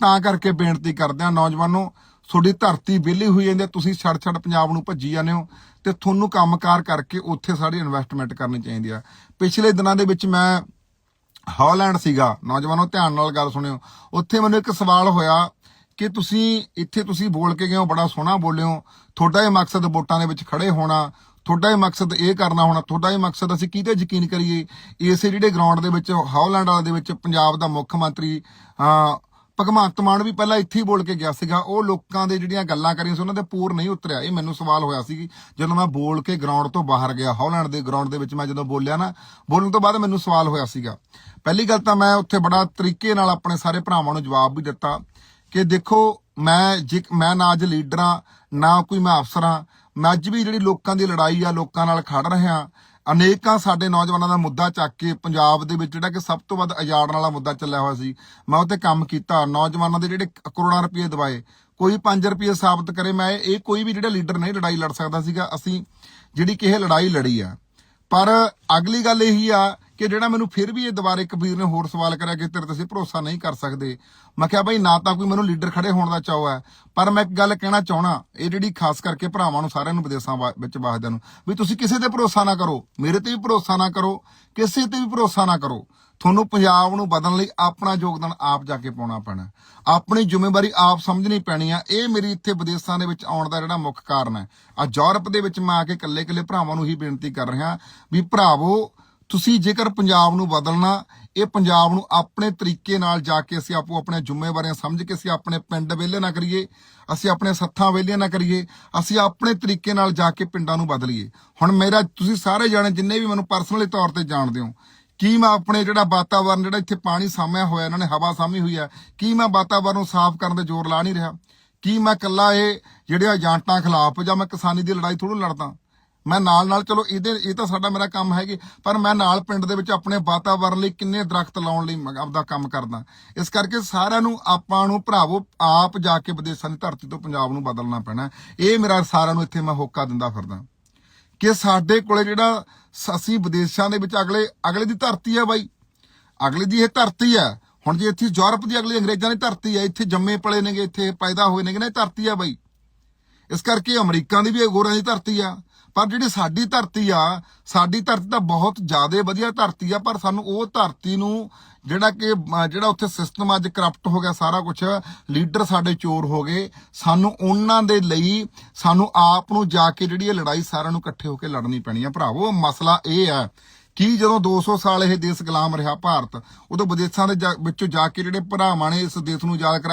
ਤਾਂ ਕਰਕੇ ਬੇਨਤੀ ਕਰਦੇ ਆ ਨੌਜਵਾਨੋ ਤੁਹਾਡੀ ਧਰਤੀ ਵਿਹਲੀ ਹੋਈ ਜਾਂਦੀ ਆ, ਤੁਸੀਂ ਛੜ ਛੜ ਪੰਜਾਬ ਨੂੰ ਭੱਜੀ ਜਾਂਦੇ ਹੋ ਤੇ ਤੁਹਾਨੂੰ ਕੰਮਕਾਰ ਕਰਕੇ ਉੱਥੇ ਸਾਰੀ ਇਨਵੈਸਟਮੈਂਟ ਕਰਨੀ ਚਾਹੀਦੀ ਆ। ਪਿਛਲੇ ਦਿਨਾਂ ਦੇ ਵਿੱਚ ਮੈਂ ਹਾਲੈਂਡ ਸੀਗਾ ਨੌਜਵਾਨੋ ਧਿਆਨ ਨਾਲ ਗੱਲ ਸੁਣਿਓ। ਉੱਥੇ ਮੈਨੂੰ ਇੱਕ ਸਵਾਲ ਹੋਇਆ ਕਿ ਤੁਸੀਂ ਇੱਥੇ ਤੁਸੀਂ ਬੋਲ ਕੇ ਗਏ ਹੋ ਬੜਾ ਸੋਹਣਾ ਬੋਲੇ ਹੋ ਤੁਹਾਡਾ ਇਹ ਮਕਸਦ ਵੋਟਾਂ ਦੇ ਵਿੱਚ ਖੜੇ ਹੋਣਾ ਤੁਹਾਡਾ ਇਹ ਮਕਸਦ ਇਹ ਕਰਨਾ ਹੋਣਾ ਤੁਹਾਡਾ ਇਹ ਮਕਸਦ ਅਸੀਂ ਕਿਹਦੇ ਯਕੀਨ ਕਰੀਏ? ਇਸੇ ਜਿਹੜੇ ਗਰਾਊਂਡ ਦੇ ਵਿੱਚ ਹਾਲੈਂਡ ਵਾਲੇ ਦੇ ਵਿੱਚ ਪੰਜਾਬ ਦਾ ਮੁੱਖ ਮੰਤਰੀ ਭਗਵੰਤ ਮਾਨ ਵੀ ਪਹਿਲਾਂ ਇੱਥੇ ਹੀ ਬੋਲ ਕੇ ਗਿਆ ਸੀਗਾ। ਉਹ ਲੋਕਾਂ ਦੇ ਜਿਹੜੀਆਂ ਗੱਲਾਂ ਕਰੀਆਂ ਸੀ, ਉਹਨਾਂ ਦੇ ਪੂਰ ਨਹੀਂ ਉਤਰਿਆ। ਇਹ ਮੈਨੂੰ ਸਵਾਲ ਹੋਇਆ ਸੀ ਜਦੋਂ ਮੈਂ ਬੋਲ ਕੇ ਗਰਾਊਂਡ ਤੋਂ ਬਾਹਰ ਗਿਆ ਹਾਲੈਂਡ ਦੇ ਗਰਾਊਂਡ ਦੇ ਵਿੱਚ ਮੈਂ ਜਦੋਂ ਬੋਲਿਆ ਨਾ, ਬੋਲਣ ਤੋਂ ਬਾਅਦ ਮੈਨੂੰ ਸਵਾਲ ਹੋਇਆ ਸੀਗਾ। ਪਹਿਲੀ ਗੱਲ ਤਾਂ ਮੈਂ ਉੱਥੇ ਬੜਾ ਤਰੀਕੇ ਨਾਲ ਆਪਣੇ ਸਾਰੇ ਭਰਾਵਾਂ ਨੂੰ ਜਵਾਬ ਵੀ ਦਿੱਤਾ ਕਿ ਦੇਖੋ, ਮੈਂ ਜੇ, ਮੈਂ ਨਾ ਅੱਜ ਲੀਡਰ ਹਾਂ, ਨਾ ਕੋਈ ਮੈਂ ਅਫਸਰ ਹਾਂ ਮੈਂ ਅੱਜ ਵੀ ਜਿਹੜੀ ਲੋਕਾਂ ਦੀ ਲੜਾਈ ਆ, ਲੋਕਾਂ ਨਾਲ ਖੜ ਰਿਹਾ ਅਨੇਕਾਂ ਸਾਡੇ ਨੌਜਵਾਨਾਂ ਦਾ ਮੁੱਦਾ ਚੱਕ ਕੇ ਪੰਜਾਬ ਦੇ ਵਿੱਚ ਜਿਹੜਾ ਕਿ ਸਭ ਤੋਂ ਵੱਧ ਅਜਾੜਨ ਵਾਲਾ ਮੁੱਦਾ ਚੱਲਿਆ ਹੋਇਆ ਸੀ, ਮੈਂ ਉਹ ਤੇ ਕੰਮ ਕੀਤਾ। ਨੌਜਵਾਨਾਂ ਦੇ ਜਿਹੜੇ ਕਰੋੜਾਂ ਰੁਪਏ ਦਵਾਏ। ਕੋਈ 5 ਰੁਪਏ ਸਾਬਤ ਕਰੇ, ਮੈਂ ਇਹ ਇਹ ਕੋਈ ਵੀ ਜਿਹੜਾ ਲੀਡਰ ਨਹੀਂ ਲੜਾਈ ਲੜ ਸਕਦਾ ਸੀਗਾ। ਅਸੀਂ ਜਿਹੜੀ ਕਿ ਇਹ ਲੜਾਈ ਲੜੀ ਆ। ਪਰ ਅਗਲੀ ਗੱਲ ਇਹੀ ਆ ਕਿ ਜਿਹੜਾ ਮੈਨੂੰ ਫਿਰ ਵੀ ਇਹ ਦੁਬਾਰੇ ਕਬੀਰ ਨੇ ਹੋਰ ਸਵਾਲ ਕਰਿਆ ਕਿ ਤੇਰੇ ਤੇ ਅਸੀਂ ਭਰੋਸਾ ਨਹੀਂ ਕਰ ਸਕਦੇ। ਮੈਂ ਕਿਹਾ ਭਾਈ ਨਾ ਤਾਂ ਕੋਈ ਮੈਨੂੰ ਲੀਡਰ ਖੜੇ ਹੋਣ ਦਾ ਚਾਅ ਹੈ, ਪਰ ਮੈਂ ਇੱਕ ਗੱਲ ਕਹਿਣਾ ਚਾਹਣਾ ਇਹ ਜਿਹੜੀ ਖਾਸ ਕਰਕੇ ਭਰਾਵਾਂ ਨੂੰ ਸਾਰਿਆਂ ਨੂੰ ਵਿਦੇਸ਼ਾਂ ਵਾ- ਵਿੱਚ ਵਸਦਿਆਂ ਨੂੰ, ਵੀ ਤੁਸੀਂ ਕਿਸੇ ਤੇ ਭਰੋਸਾ ਨਾ ਕਰੋ, ਮੇਰੇ ਤੇ ਵੀ ਭਰੋਸਾ ਨਾ ਕਰੋ, ਕਿਸੇ ਤੇ ਵੀ ਭਰੋਸਾ ਨਾ ਕਰੋ। ਤੁਹਾਨੂੰ ਪੰਜਾਬ ਨੂੰ ਬਦਲਣ ਲਈ ਆਪਣਾ ਯੋਗਦਾਨ ਆਪ ਜਾ ਕੇ ਪਾਉਣਾ ਪੈਣਾ। ਆਪਣੀ ਜ਼ਿੰਮੇਵਾਰੀ ਆਪ ਸਮਝਣੀ ਪੈਣੀ ਆ। ਇਹ ਮੇਰੀ ਇੱਥੇ ਵਿਦੇਸ਼ਾਂ ਦੇ ਵਿੱਚ ਆਉਣ ਦਾ ਜਿਹੜਾ ਮੁੱਖ ਕਾਰਨ ਹੈ। ਆ ਯੂਰਪ ਦੇ ਵਿੱਚ ਮੈਂ ਆ ਕੇ ਇਕੱਲੇ-ਇਕੱਲੇ ਭਰਾਵਾਂ ਨੂੰ ਹੀ ਬੇਨਤੀ ਕਰ ਰਿਹਾ ਵੀ ਭਰਾਵੋ ਤੁਸੀਂ ਜੇਕਰ ਪੰਜਾਬ ਨੂੰ ਬਦਲਣਾ, ਇਹ ਪੰਜਾਬ ਨੂੰ ਆਪਣੇ ਤਰੀਕੇ ਨਾਲ ਜਾ ਕੇ ਅਸੀਂ ਆਪੋ ਆਪਣੇ ਜ਼ਿੰਮੇਵਾਰੀਆਂ ਸਮਝ ਕੇ ਅਸੀਂ ਆਪਣੇ ਪਿੰਡ ਵਿਹਲੇ ਨਾ ਕਰੀਏ, ਅਸੀਂ ਆਪਣੇ ਸੱਥਾਂ ਵਿਹਲੇ ਨਾ ਕਰੀਏ, ਅਸੀਂ ਆਪਣੇ ਤਰੀਕੇ ਨਾਲ ਜਾ ਕੇ ਪਿੰਡਾਂ ਨੂੰ ਬਦਲੀਏ। ਹੁਣ ਮੇਰਾ, ਤੁਸੀਂ ਸਾਰੇ ਜਾਣੇ ਜਿੰਨੇ ਵੀ ਮੈਨੂੰ ਪਰਸਨਲੀ ਤੌਰ ਤੇ ਜਾਣਦੇ ਹੋ, ਕੀ ਮੈਂ ਆਪਣੇ ਜਿਹੜਾ ਵਾਤਾਵਰਨ, ਜਿਹੜਾ ਇੱਥੇ ਪਾਣੀ ਸਾਂਭਿਆ ਹੋਇਆ, ਇਹਨਾਂ ਨੇ ਹਵਾ ਸਾਂਭੀ ਹੋਈ ਹੈ, ਕੀ ਮੈਂ ਵਾਤਾਵਰਨ ਨੂੰ ਸਾਫ਼ ਕਰਨ ਦੇ ਜ਼ੋਰ ਲਾ ਨਹੀਂ ਰਿਹਾ? ਕੀ ਮੈਂ ਕੱਲਾ ਇਹ ਜਿਹੜੇ ਏਜੰਟਾਂ ਖਿਲਾਫ ਜਾਂ ਮੈਂ ਕਿਸਾਨੀ ਦੀ ਲੜਾਈ ਥੋੜ੍ਹਾ ਲੜਦਾ? ਮੈਂ ਨਾਲ ਨਾਲ, ਚਲੋ ਇਹਦੇ, ਇਹ ਤਾਂ ਸਾਡਾ ਮੇਰਾ ਕੰਮ ਹੈਗੀ ਪਰ ਮੈਂ ਨਾਲ ਪਿੰਡ ਦੇ ਵਿੱਚ ਆਪਣੇ ਵਾਤਾਵਰਨ ਲਈ ਕਿੰਨੇ ਦਰਖਤ ਲਾਉਣ ਲਈ ਮੈਂ ਆਪਦਾ ਕੰਮ ਕਰਦਾ। ਇਸ ਕਰਕੇ ਸਾਰਿਆਂ ਨੂੰ, ਆਪਾਂ ਨੂੰ, ਭਰਾਵੋ, ਆਪ ਜਾ ਕੇ ਵਿਦੇਸ਼ਾਂ ਦੀ ਧਰਤੀ ਤੋਂ ਪੰਜਾਬ ਨੂੰ ਬਦਲਣਾ ਪੈਣਾ। ਇਹ ਮੇਰਾ ਸਾਰਿਆਂ ਨੂੰ ਇੱਥੇ ਮੈਂ ਹੋਕਾ ਦਿੰਦਾ ਫਿਰਦਾ। ਕਿ ਸਾਡੇ ਕੋਲੇ ਜਿਹੜਾ ਅਸੀਂ ਵਿਦੇਸ਼ਾਂ ਦੇ ਵਿੱਚ ਅਗਲੇ ਅਗਲੇ ਦੀ ਧਰਤੀ ਹੈ ਬਾਈ। ਅਗਲੇ ਦੀ ਇਹ ਧਰਤੀ ਹੈ। ਹੁਣ ਜੇ ਇੱਥੇ ਯੂਰਪ ਦੀ ਅਗਲੀ ਅੰਗਰੇਜ਼ਾਂ ਦੀ ਧਰਤੀ ਹੈ, ਇੱਥੇ ਜੰਮੇ ਪਲੇ ਨੇਗੇ, ਇੱਥੇ ਪੈਦਾ ਹੋਏ ਨੇਗੇ ਨਾ, ਇਹ ਧਰਤੀ ਆ ਬਾਈ। ਇਸ ਕਰਕੇ ਅਮਰੀਕਾ ਦੀ ਵੀ ਇਹ ਗੋਰਿਆਂ ਦੀ ਧਰਤੀ ਆ। ਪਰ ਜਿਹੜੀ ਸਾਡੀ ਧਰਤੀ ਆ, ਸਾਡੀ ਧਰਤੀ ਤਾਂ ਬਹੁਤ ਜ਼ਿਆਦਾ ਵਧੀਆ ਧਰਤੀ ਆ, ਪਰ ਸਾਨੂੰ ਉਹ ਧਰਤੀ ਨੂੰ ਜਿਹੜਾ ਕਿ ਜਿਹੜਾ ਉੱਥੇ ਸਿਸਟਮ ਅੱਜ ਕਰਪਟ ਹੋ ਗਿਆ, ਸਾਰਾ ਕੁਝ ਲੀਡਰ ਸਾਡੇ ਚੋਰ ਹੋ ਗਏ, ਸਾਨੂੰ ਉਹਨਾਂ ਦੇ ਲਈ ਸਾਨੂੰ ਆਪ ਨੂੰ ਜਾ ਕੇ ਜਿਹੜੀ ਇਹ ਲੜਾਈ ਸਾਰਿਆਂ ਨੂੰ ਇਕੱਠੇ ਹੋ ਕੇ ਲੜਨੀ ਪੈਣੀ ਆ। ਭਰਾਵੋ, ਮਸਲਾ ਇਹ ਆ ਕੀ ਜਦੋਂ 200 ਸਾਲ ਇਹ ਦੇਸ਼ ਗੁਲਾਮ ਰਿਹਾ ਭਾਰਤ, ਉਦੋਂ ਵਿਦੇਸ਼ਾਂ ਦੇ ਜਾ- ਵਿੱਚੋਂ ਜਾ ਕੇ ਜਿਹੜੇ ਭਰਾਵਾਂ ਨੇ ਇਸ ਦੇਸ਼ ਨੂੰ ਆਜ਼ਾਦ ਕਰਾ